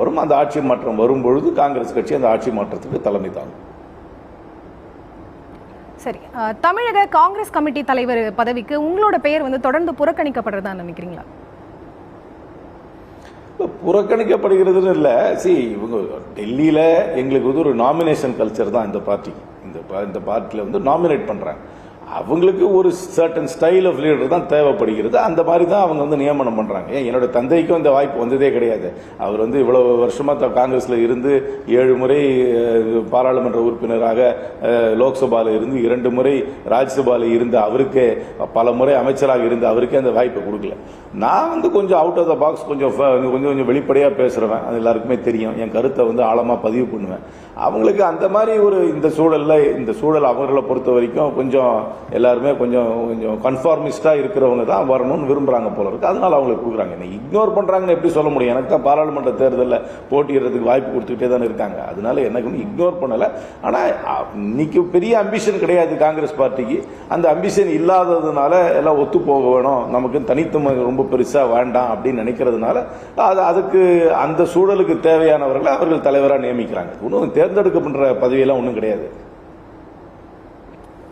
வரும் அந்த ஆட்சி மாற்றம் வரும் பொழுது காங்கிரஸ் கட்சி அந்த ஆட்சி மாற்றத்துக்கு தலைமை தாங்கும். சரி தமிழக காங்கிரஸ் கமிட்டி தலைவர் பதவிக்கு உங்களோட பெயர் வந்து தொடர்ந்து புறக்கணிக்கப்படுறதா நினைக்கிறீங்களா? புறக்கணிக்கப்படுகிறதுன்னு இல்லை. சி இவங்க டெல்லியில் எங்களுக்கு வந்து ஒரு நாமினேஷன் கல்ச்சர் தான் இந்த பார்ட்டி இந்த இந்த பார்ட்டியில் வந்து நாமினேட் பண்ணுறாங்க அவங்களுக்கு ஒரு சர்டன் ஸ்டைல் ஆஃப் லீடர் தான் தேவைப்படுகிறது. அந்த மாதிரி தான் அவங்க வந்து நியமனம் பண்ணுறாங்க ஏன்? என்னோட தந்தைக்கும் இந்த வாய்ப்பு வந்ததே கிடையாது. அவர் வந்து இவ்வளோ வருஷமாக த- இருந்து ஏழு முறை பாராளுமன்ற உறுப்பினராக லோக்சபாவில் லோக்சபால இருந்து இரண்டு முறை ராஜ்யசபாவில் இருந்து அவருக்கே பல முறை அமைச்சராக இருந்து அவருக்கே அந்த வாய்ப்பை கொடுக்கல. நான் வந்து கொஞ்சம் அவுட் ஆஃப் த பாக்ஸ் கொஞ்சம் கொஞ்சம் கொஞ்சம் வெளிப்படையாக பேசுகிறவன் அது எல்லாருக்குமே தெரியும். என் கருத்தை வந்து ஆழமாக பதிவு பண்ணுவேன். அவங்களுக்கு அந்த மாதிரி ஒரு இந்த சூழலில் இந்த சூழல் அவர்களை பொறுத்த வரைக்கும் கொஞ்சம் எல்லாருமே கொஞ்சம் கொஞ்சம் கன்ஃபார்மிஸ்டாக இருக்கிறவங்க தான் வரணும்னு விரும்புகிறாங்க போல இருக்குது அதனால அவங்களுக்கு கொடுக்குறாங்க. என்ன இக்னோர் பண்ணுறாங்கன்னு எப்படி சொல்ல முடியும்? எனக்கு தான் பாராளுமன்ற தேர்தலில் போட்டியிடுறதுக்கு வாய்ப்பு கொடுத்துக்கிட்டே தானே இருக்காங்க. அதனால எனக்கு இக்னோர் பண்ணலை. ஆனால் இன்னைக்கு பெரிய அம்பிஷன் கிடையாது காங்கிரஸ் பார்ட்டிக்கு. அந்த அம்பிஷன் இல்லாததுனால எல்லாம் ஒத்து போக வேணும். நமக்கு தனித்துவம் ரொம்ப பெருசாக வேண்டாம் அப்படின்னு நினைக்கிறதுனால அது அதுக்கு அந்த சூழலுக்கு தேவையானவர்களை அவர்கள் தலைவராக நியமிக்கிறாங்க. ஒன்றும் தேர்ந்தெடுக்கப்படுற பதவியெல்லாம் ஒன்றும் கிடையாது.